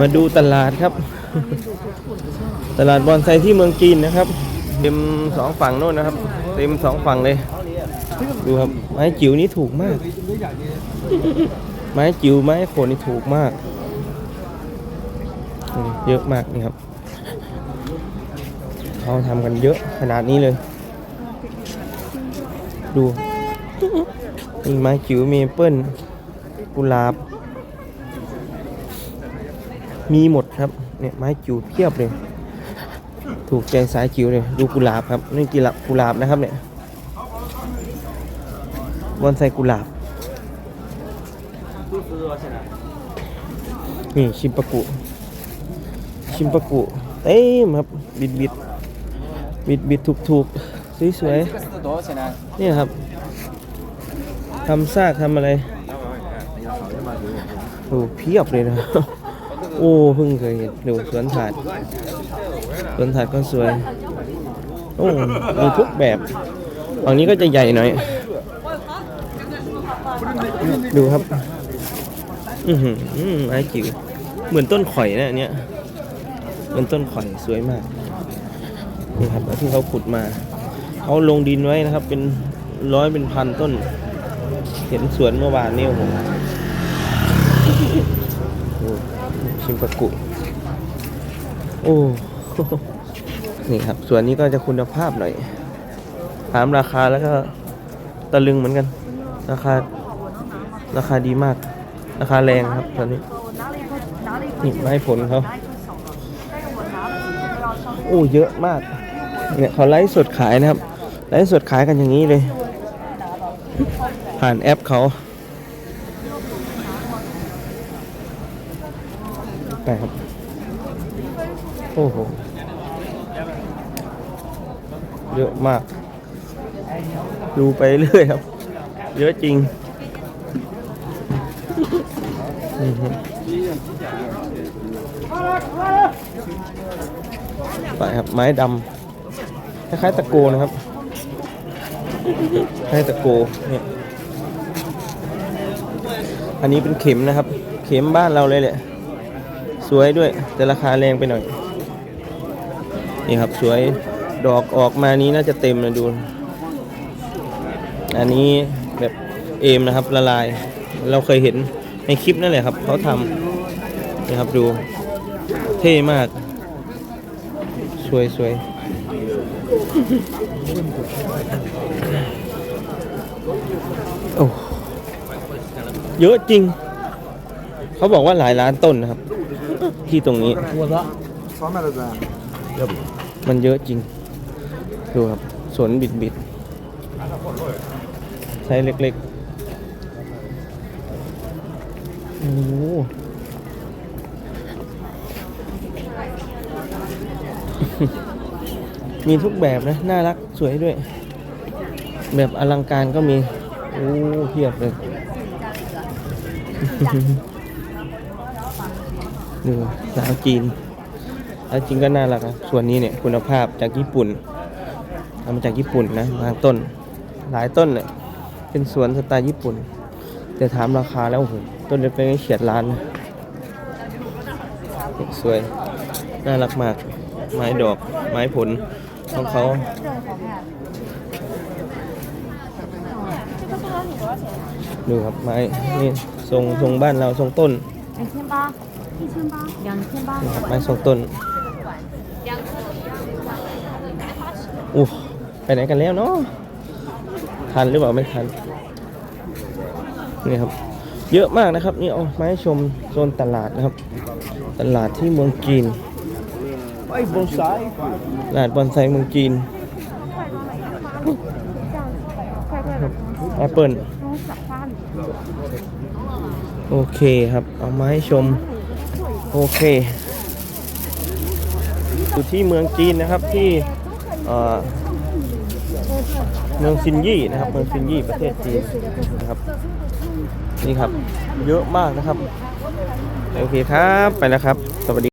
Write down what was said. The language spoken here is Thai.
มาดูตลาดครับ ตลาดบอนไซที่เมืองจีนนะครับ เต็มสองฝั่งโน่นนะครับ เต็มสองฝั่งเลย ดูครับไม้จิ๋วนี่ถูกมาก ไม้จิ๋วไม้โคนนี่ถูกมากนี่เยอะมากนี่ครับเขาทำกันเยอะขนาดนี้เลย ดูมีไม้จิ๋วเมเปิลกุหลาบ มีหมดครับเนี่ยไม้จิ๋วเพียบเลย ถูกใจสายจิ๋วเลยดูกุหลาบครับนี่กีหลาบกุหลาบนะครับเนี่ยบอนไซกุหลาบนี่ชิมปะกุ ชิมปะกุเอ้มครับบิดบิดบิดบิดถูกถูกสวยสวยนี่ครับทำซากทำอะไรโอ้เพียบเลยนะ โอ้เพิ่งเคยเห็นดูสวนถาดสวนถาดก็สวย โอ้มีทุกแบบฝั่งนี้ก็จะใหญ่หน่อย ดูครับ อือหือไม้จิ๋วเหมือนต้นข่อยนะอันเนี้ยเหมือนต้นข่อยสวยมากนี่ครับที่เขาขุดมาเขาลงดินไว้นะครับ เป็นร้อยเป็นพันต้น เห็นสวนเมื่อวานนี่ผมโอ้ ชิมปะกุ โอ้ นี่ครับสวนนี้ก็จะคุณภาพหน่อย ถามราคาแล้วก็ตะลึงเหมือนกัน ราคา ราคาดีมาก ราคาแรงครับตอนนี้ นี่ไม้ผลเขาโอ้ เยอะมาก เนี่ยเขาไลฟ์สดขายนะครับ ไลฟ์สดขายกันอย่างนี้เลย ผ่านแอปเขา ไปครับ โอ้โห เยอะมาก ดูไปเรื่อยครับ เยอะจริงไปครับ ไม้ดำคล้ายๆตะโกนะครับคล้ายตะโกเนี่ยอันนี้เป็นเข็มนะครับ เข็มบ้านเราเลยแหละ สวยด้วย แต่ราคาแรงไปหน่อย นี่ครับสวยดอกออกมานี้น่าจะเต็มนะดู อันนี้แบบเอมนะครับละลาย เราเคยเห็นในคลิปนั่นแหละครับเขาทำนี่ครับดู เท่มาก สวยสวยโอ้เยอะจริง เขาบอกว่าหลายล้านต้นนะครับ ที่ตรงนี้พัวซะมันเยอะจริง ดูครับ สวนบิดบิดไซส์เล็กๆ โอ้มีทุกแบบนะ น่ารักสวยด้วย แบบอลังการก็มี โอ้เพียบเลย ดูสาวจีนแล้วจริงก็น่ารักนะส่วนนี้เนี่ยคุณภาพจากญี่ปุ่นเอามาจากญี่ปุ่นนะบางต้น หลายต้นเนี่ยเป็นสวนสไตล์ญี่ปุ่น แต่ถามราคาแล้วโอ้โหต้นเล็กๆเฉียดล้านนะสวย น่ารักมาก ไม้ดอก ไม้ผลของเขาดูครับไม้นี่ทรงทรงบ้านเราทรงต้น ไม้ทรงต้นอู้ไปไหนกันแล้วเนาะทันหรือเปล่าไม่ทันนี่ครับเยอะมากนะครับนี่เอามาให้ชมโซนตลาดนะครับ ตลาดที่เมืองจีนไอ้บอนไซตลาดบอนไซเมืองจีนแอปเปิลโอเคครับ เอามาให้ชม โอเคอยู่ที่เมืองจีนนะครับที่เมืองซินยี่นะครับ เมืองซินยี่ประเทศจีนนะครับนี่ครับ เยอะมากนะครับ โอเคครับไปแล้วครับ